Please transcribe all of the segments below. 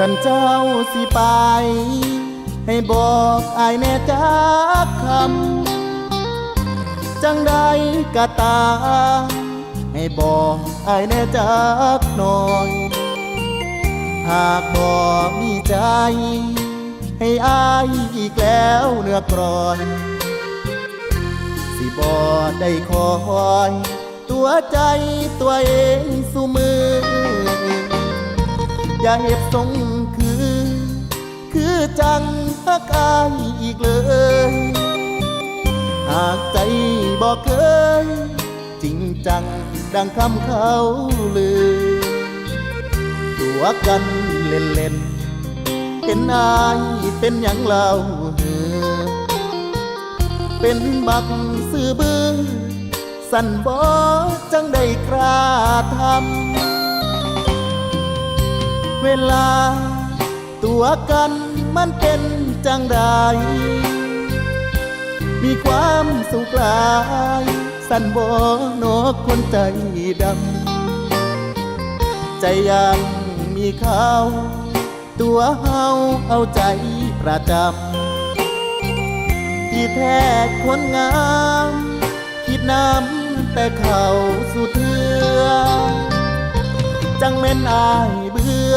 ขันเจ้าสิไป ให้บอกอายแน่จักคำ จังใดกะตา ให้บอกอายแน่จักหน่อย หากบ่มีใจ ให้อายอีกแล้วเนื้อกรอน สิบ่ได้คอย ตัวใจตัวเองสู่มืออย่าเห็บทรง คือคือจังฮักอายอีกเลย หากใจบอกเคยจริงจังดังคำเขาเลยตัวกันเล่นเล่นเห็นอายเป็นอย่างเราเหือเป็นบักซื้อบื้อสั่นบอจังได้กล้าทำเวลา ตัวกันมันเป็นจังใด มีความสุขลาย สั่นบอนกคนใจดำ ใจยังมีเขาตัวเฮาเอาใจประจำ ที่แท้คนงาม คิดน้ำแต่เขาสุดเทือ จังแม่นอายเบื่อ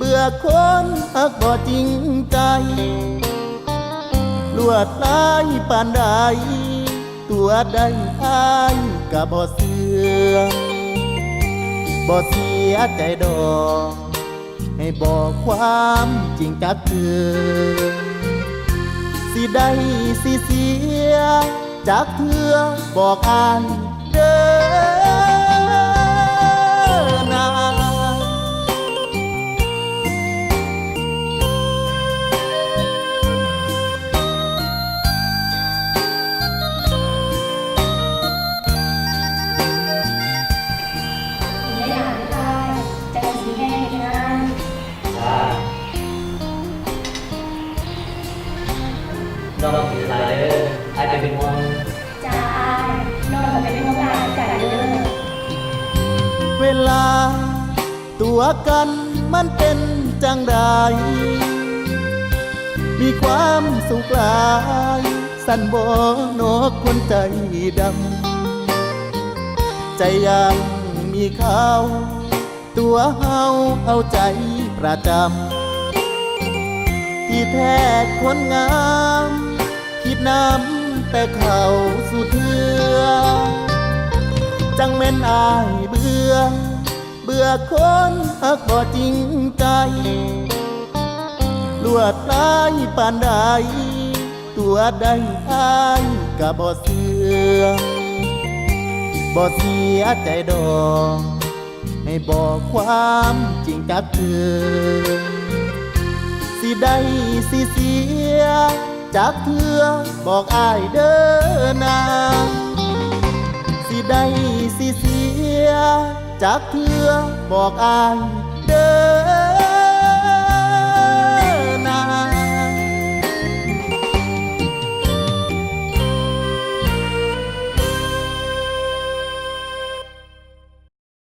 เบื่อคนหักบ่จริงใจ ลวดลายปานใด ตัวใดอายก็บ่เสือบ่เสียใจดอกให้บอกความจริงจักเคือสิได้สิเสียจากเธอบอกอาย ลา ตัวกันมันเป็นจังใด มีความสุขหลาย สั่นบอนกคนใจดำ ใจยังมีเขาตัวเฮาเอาใจประจำ ที่แท้คนงาม คิดน้ำแต่เขาสุดเทือจังแม่นอาย เบื่อ เบื่อคนหักบ่จริงใจลวดลายปานใด ตัวใดอายก็บ่เสือบ่เสียใจดอกให้บอกความจริงกับเธอ สิได้สิเสียจากเธอบอกอายเด้อนาสิ ได้สิเสีย จากเธอบอกอายเด้อ